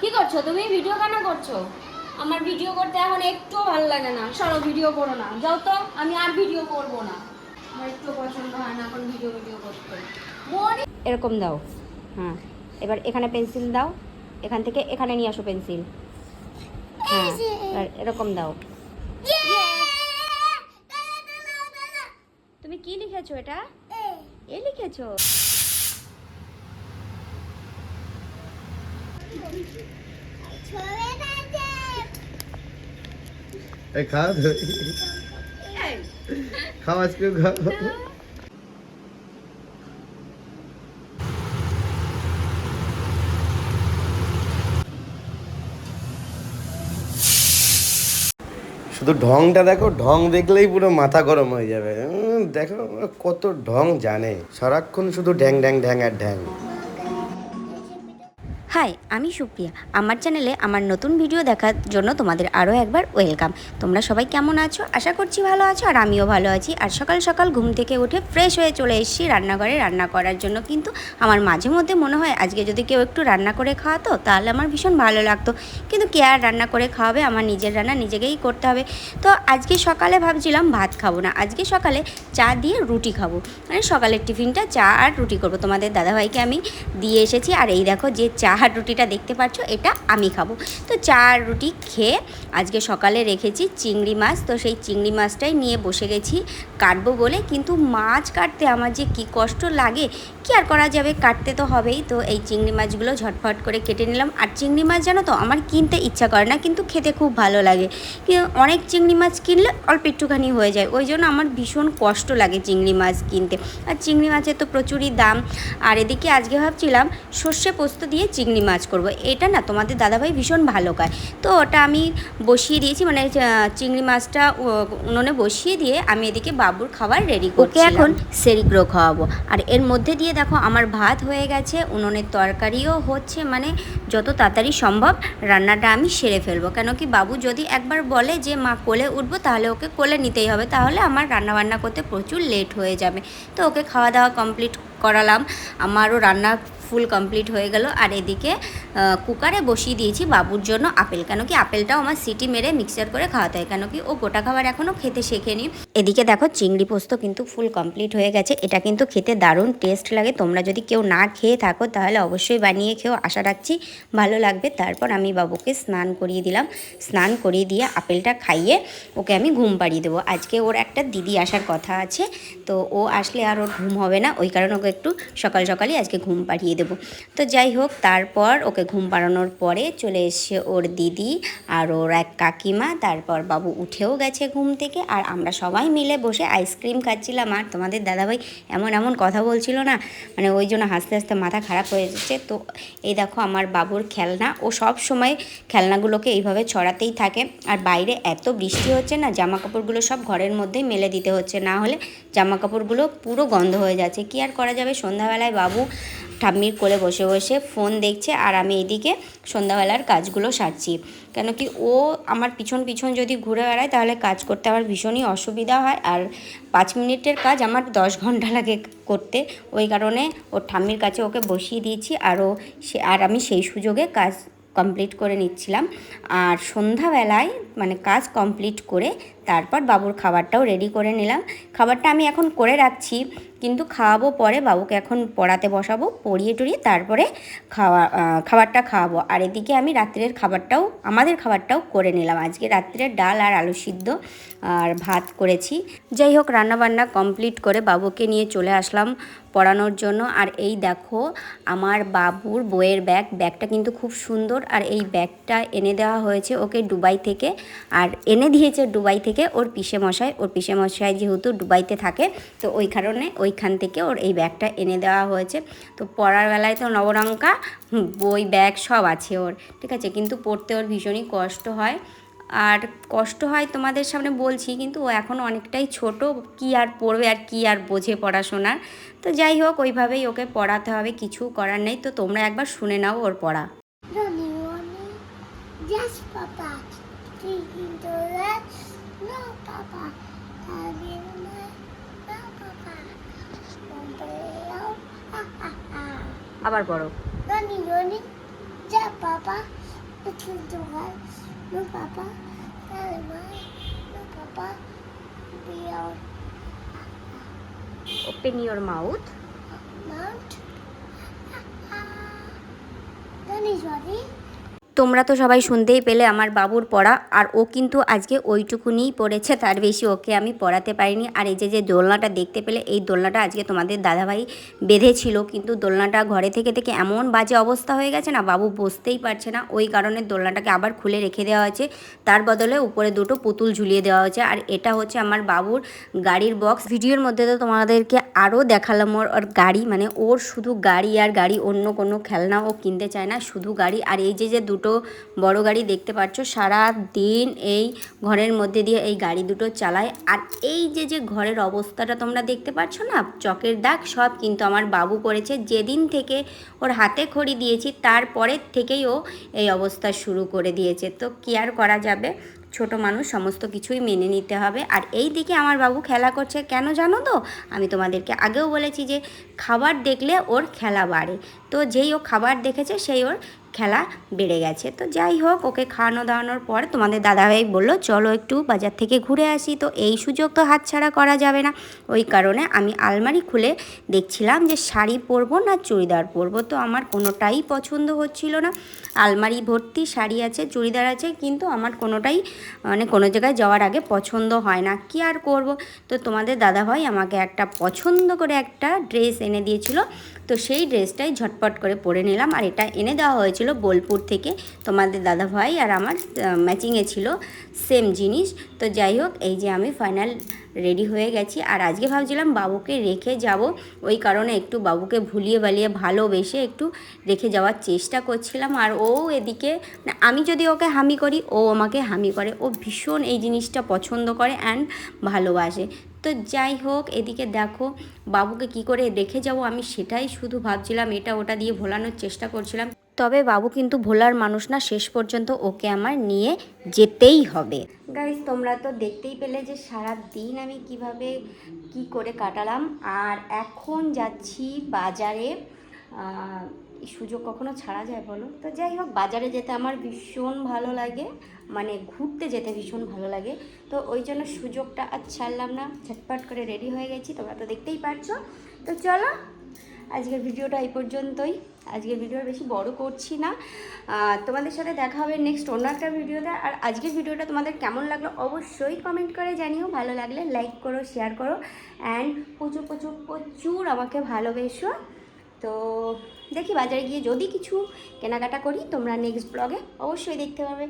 কি করছ? তুমি ভিডিও কেন করছ? আমার ভিডিও করতে এখন একটুও ভালো লাগে না। সরো ভিডিও করো না। যাও তো আমি আর ভিডিও করব না। আমার একটু পছন্দ হয় না এখন ভিডিও ভিডিও করতে। এরকম দাও। হ্যাঁ এবার এখানে পেন্সিল দাও। এখান থেকে এখানে নিয়ে আসো পেন্সিল হ্যাঁ এরকম দাও। তুমি কি লিখেছো এটা? এ লিখেছো? এই শুধু ঢংটা দেখো, ঢং দেখলেই পুরো মাথা গরম হয়ে যাবে। দেখো, কত ঢং জানে। সারাক্ষণ শুধু ঢ্যাং ঢ্যাং ঢ্যাং আর ঢ্যাং। হাই, আমি সুপ্রিয়া। আমার চ্যানেলে আমার নতুন ভিডিও দেখার জন্য তোমাদের আরও একবার ওয়েলকাম। তোমরা সবাই কেমন আছো? আশা করছি ভালো আছো আর আমিও ভালো আছি। আর সকাল সকাল ঘুম থেকে উঠে ফ্রেশ হয়ে চলে এসেছি রান্নাঘরে। রান্না করার জন্য কিন্তু আমার মাঝে মধ্যে মনে হয়, আজকে যদি কেউ একটু রান্না করে খাওয়াতো, তাহলে আমার ভীষণ ভালো লাগতো। কিন্তু কে আর রান্না করে খাওয়াবে? আমার নিজের রান্না নিজেকেই করতে হবে। তো আজকে সকালে ভাবছিলাম ভাত খাব না। আজকে সকালে চা দিয়ে রুটি খাব। মানে সকালের টিফিনটা চা আর রুটি করব। তোমাদের দাদাভাইকে আমি দিয়ে এসেছি। আর এই দেখো যে চা আর রুটিটা দেখতে পাচ্ছ এটা আমি খাব। তো চা রুটি খেয়ে আজকে সকালে রেখেছি চিংড়ি মাছ, তো সেই চিংড়ি মাছটাই নিয়ে বসে গেছি কাটবো বলে। কিন্তু মাছ কাটতে আমার যে কি কষ্ট লাগে, কি আর করা যাবে? কাটতে তো হবেই। তো এই চিংড়ি মাছগুলো ঝটফট করে কেটে নিলাম। আর চিংড়ি মাছ জানো তো, আমার কিনতে ইচ্ছা করে না, কিন্তু খেতে খুব ভালো লাগে। অনেক চিংড়ি মাছ কিনলে অল্প একটুখানি হয়ে যায়। ওই জন্য আমার ভীষণ কষ্ট লাগে চিংড়ি মাছ কিনতে। আর চিংড়ি মাছের তো প্রচুরই দাম। আর এদিকে আজকে ভাবছিলাম সর্ষে পোস্ত দিয়ে চিংড়ি মাছ করব। এটা না তোমাদের দাদাভাই ভীষণ ভালো খায় তো ওটা আমি বসিয়ে দিয়েছি মানে চিংড়ি মাছটা উনুনে বসিয়ে দিয়ে আমি এদিকে বাবুর খাবার রেডি করছি এখন সেরিগ্রো খাওয়াবো। আর এর মধ্যে দিয়ে দেখো আমার ভাত হয়ে গেছে উনুনের তরকারিও হচ্ছে মানে যত তাড়াতাড়ি সম্ভব রান্নাটা আমি সেরে ফেলব। কেন কি বাবু যদি একবার বলে যে মা কোলে উঠবো তাহলে ওকে কোলে নিতেই হবে। তাহলে আমার রান্না বান্না করতে প্রচুর লেট হয়ে যাবে। তো ওকে খাওয়া দাওয়া কমপ্লিট করালাম। আমারও রান্না ফুল কমপ্লিট হয়ে গেল। আর এদিকে কুকারে বসিয়ে দিয়েছি বাবুর জন্য আপেল। কেন কি আপেলটাও আমার সিটি মেরে মিক্সার করে খাওয়াতে হয়। কেন কি ও গোটা খাবার এখনও খেতে শেখেনি। এদিকে দেখো, চিংড়ি পোস্ত কিন্তু ফুল কমপ্লিট হয়ে গেছে। এটা কিন্তু খেতে দারুণ টেস্ট লাগে। তোমরা যদি কেউ না খেয়ে থাকো, তাহলে অবশ্যই বানিয়ে খেয়েও আশা রাখছি ভালো লাগবে। তারপর আমি বাবুকে স্নান করিয়ে দিলাম। স্নান করিয়ে দিয়ে আপেলটা খাইয়ে ওকে আমি ঘুম পাড়িয়ে দেবো। আজকে ওর একটা দিদি আসার কথা আছে। তো ও আসলে আর ওর ঘুম হবে না। ওই কারণে ওকে একটু সকাল সকালই আজকে ঘুম পাড়িয়ে দেবো। তো যাই হোক, তারপর ওকে ঘুম পাড়ানোর পরে চলে এসে ওর দিদি আর ওর এক কাকিমা। তারপর বাবু উঠেও গেছে ঘুম থেকে আর আমরা সবাই মিলে বসে আইসক্রিম খাচ্ছিলাম। আর তোমাদের দাদাভাই এমন এমন কথা বলছিল না মানে ওই জন্য হাসতে হাসতে মাথা খারাপ হয়ে যাচ্ছে। তো এই দেখো আমার বাবুর খেলনা, ও সব সময় খেলনাগুলোকে এইভাবে ছড়াতেই থাকে। আর বাইরে এত বৃষ্টি হচ্ছে না জামা কাপড়গুলো সব ঘরের মধ্যেই মেলে দিতে হচ্ছে। না হলে জামা কাপড়গুলো পুরো গন্ধ হয়ে যাচ্ছে। কি আর করা যাবে? সন্ধ্যাবেলায় বাবু ঠাম্মির কোলে বসে বসে ফোন দেখছে আর আমি এদিকে সন্ধ্যাবেলার কাজগুলো সারছি। কেন কি ও আমার পিছন পিছন যদি ঘুরে বেড়ায় তাহলে কাজ করতে আমার ভীষণই অসুবিধা হয় আর পাঁচ মিনিটের কাজ আমার দশ ঘণ্টা লাগে করতে। ওই কারণে ওর ঠাম্মির কাছে ওকে বসিয়ে দিয়েছি আর ও সে, আর আমি সেই সুযোগে কাজ কমপ্লিট করে নিচ্ছিলাম। আর সন্ধ্যাবেলায় মানে কাজ কমপ্লিট করে তারপর বাবুর খাবারটাও রেডি করে নিলাম। খাবারটা আমি এখন করে রাখছি, কিন্তু খাওয়াবো পরে বাবুকে এখন পড়াতে বসাবো, পড়িয়ে টড়িয়ে তারপরে খাওয়া খাবারটা খাওয়াবো। আর এদিকে আমি রাত্রের খাবারটাও, আমাদের খাবারটাও করে নিলাম। আজকে রাত্রে ডাল আর আলু সিদ্ধ আর ভাত করেছি। যাই হোক, রান্নাবান্না কমপ্লিট করে বাবুকে নিয়ে চলে আসলাম পড়ানোর জন্য। আর এই দেখো, আমার বাবুর বইয়ের ব্যাগ, ব্যাগটা কিন্তু খুব সুন্দর। আর এই ব্যাগটা এনে দেওয়া হয়েছে ওকে দুবাই থেকে। আর এনে দিয়েছে দুবাই থেকে ওর পিসে মশাই ওর পিসে মশাই যেহেতু দুবাইতে থাকে তো ওই কারণে ওইখান থেকে ওর এই ব্যাগটা এনে দেওয়া হয়েছে তো পড়ার বেলায় তো নবরঙ্কা বই ব্যাগ সব আছে ওর ঠিক আছে কিন্তু পড়তে ওর ভীষণই কষ্ট হয় আর কষ্ট হয় তোমাদের সামনে বলছি কিন্তু ও এখন অনেকটাই ছোট কি আর পড়বে আর কি আর বোঝে পড়াশোনার তো যাই হোক ওইভাবেই ওকে পড়াতে হবে কিছু করার নেই তো তোমরা একবার শুনে নাও ওর পড়া. Yes. No, Papa. Having my. No, Papa. আবার পড়ো. Yeah, Papa. Open the door. No, Papa. Tell my no, Papa. Be on open your mouth. Then he's ready. তোমরা তো সবাই শুনতেই পেলে আমার বাবুর পড়া, আর ও কিন্তু আজকে ওইটুকুনিই পড়েছে, তার বেশি ওকে আমি পড়াতে পারিনি। আর এই যে যে দোলনাটা দেখতে পেলে, এই দোলনাটা আজকে তোমাদের দাদাভাই বেঁধেছিল, কিন্তু দোলনাটা ঘরে থেকে থেকে এমন বাজে অবস্থা হয়ে গেছে না, বাবু বসতেই পারছে না। ওই কারণে দোলনাটাকে আবার খুলে রেখে দেওয়া হয়েছে। তার বদলে উপরে দুটো পুতুল ঝুলিয়ে দেওয়া হয়েছে। আর এটা হচ্ছে আমার বাবুর গাড়ির বক্স। ভিডিওর মধ্যে তো তোমাদেরকে আরও দেখালাম ওর ওর গাড়ি মানে ওর শুধু গাড়ি আর গাড়ি, অন্য কোনো খেলনা ও কিনতে চায় না, শুধু গাড়ি। আর এই যে যে দুটো বড় গাড়ি দেখতে পাচ্ছ সারা দিন এই ঘরের মধ্যে দিয়ে এই গাড়ি দুটো চালায়। আর এই যে যে ঘরের অবস্থাটা তোমরা দেখতে পাচ্ছ না, চকের দাগ সব কিন্তু আমার বাবু করেছে যেদিন থেকে ওর হাতে খড়ি দিয়েছি তারপরের থেকেই ও এই অবস্থা শুরু করে দিয়েছে। তো কি আর করা যাবে? ছোট মানুষ, সমস্ত কিছুই মেনে নিতে হবে। আর এই দিকে আমার বাবু খেলা করছে কেন জানো তো? আমি তোমাদেরকে আগেও বলেছি যে, খাবার দেখলে ওর খেলা বাড়ে। তো যেই ও খাবার দেখেছে, সেই ওর খেলা বেড়ে গেছে। তো যাই হোক, ওকে খাওয়ানো দাওয়ানোর পর তোমাদের দাদাভাই বলল, চলো একটু বাজার থেকে ঘুরে আসি। তো এই সুযোগ তো হাতছাড়া করা যাবে না। ওই কারণে আমি আলমারি খুলে দেখছিলাম যে শাড়ি পরবো না চুড়িদার পরবো। তো আমার কোনোটাই পছন্দ হচ্ছিল না। আলমারি ভর্তি, শাড়ি আছে, চুড়িদার আছে, কিন্তু আমার কোনোটাই মানে কোনো জায়গায় যাওয়ার আগে পছন্দ হয় না। কি আর করব? তো তোমাদের দাদাভাই আমাকে একটা পছন্দ করে একটা ড্রেস এনে দিয়েছিল। তো সেই ড্রেসটাই ঝটপট করে পরে নিলাম আর এটা এনে দেওয়া হয়েছিল বোলপুর থেকে তোমাদের দাদাভাই আর আমার ম্যাচিংয়ে ছিল সেম জিনিস। তো যাই হোক, এই যে আমি ফাইনাল রেডি হয়ে গেছি। আর আজকে ভাবছিলাম বাবুকে রেখে যাব। ওই কারণে একটু বাবুকে ভুলিয়ে বালিয়ে ভালোবেসে একটু রেখে যাওয়ার চেষ্টা করছিলাম। আর ও এদিকে মানে আমি যদি ওকে হামি করি, ও আমাকে হামি করে। ও ভীষণ এই জিনিসটা পছন্দ করে অ্যান্ড ভালোবাসে। তো যাই হোক, এদিকে দেখো বাবুকে কি করে রেখে যাব আমি সেটাই শুধু ভাবছিলাম। এটা ওটা দিয়ে ভোলানোর চেষ্টা করছিলাম। তবে বাবু কিন্তু ভোলার মানুষ না, শেষ পর্যন্ত ওকে আমার নিয়ে যেতেই হবে। গাইজ তোমরা তো দেখতেই পেলে যে সারা দিন আমি কীভাবে কি করে কাটালাম। আর এখন যাচ্ছি বাজারে। সুযোগ কখনো ছাড়া যায় বলো? তো যাই হোক, বাজারে যেতে আমার ভীষণ ভালো লাগে। মানে ঘুরতে যেতে ভীষণ ভালো লাগে। তো ওই জন্য সুযোগটা আর ছাড়লাম না। ঝটপট করে রেডি হয়ে গেছি, তোমরা তো দেখতেই পারছ। তো চলো আজকের ভিডিওটা এই পর্যন্তই। আজকের ভিডিও বেশি বড় করছি না। তোমাদের সাথে দেখা হবে নেক্সট অন্য একটা ভিডিওতে। আর আজকের ভিডিওটা তোমাদের কেমন লাগল অবশ্যই কমেন্ট করে জানিও। ভালো লাগলে লাইক করো শেয়ার করো। অ্যান্ড প্রচুর প্রচুর প্রচুর আমাকে ভালোবেসো। তো দেখি বাজারে গিয়ে যদি কিছু কেনাকাটা করি, তোমরা নেক্সট ব্লগে অবশ্যই দেখতে পাবে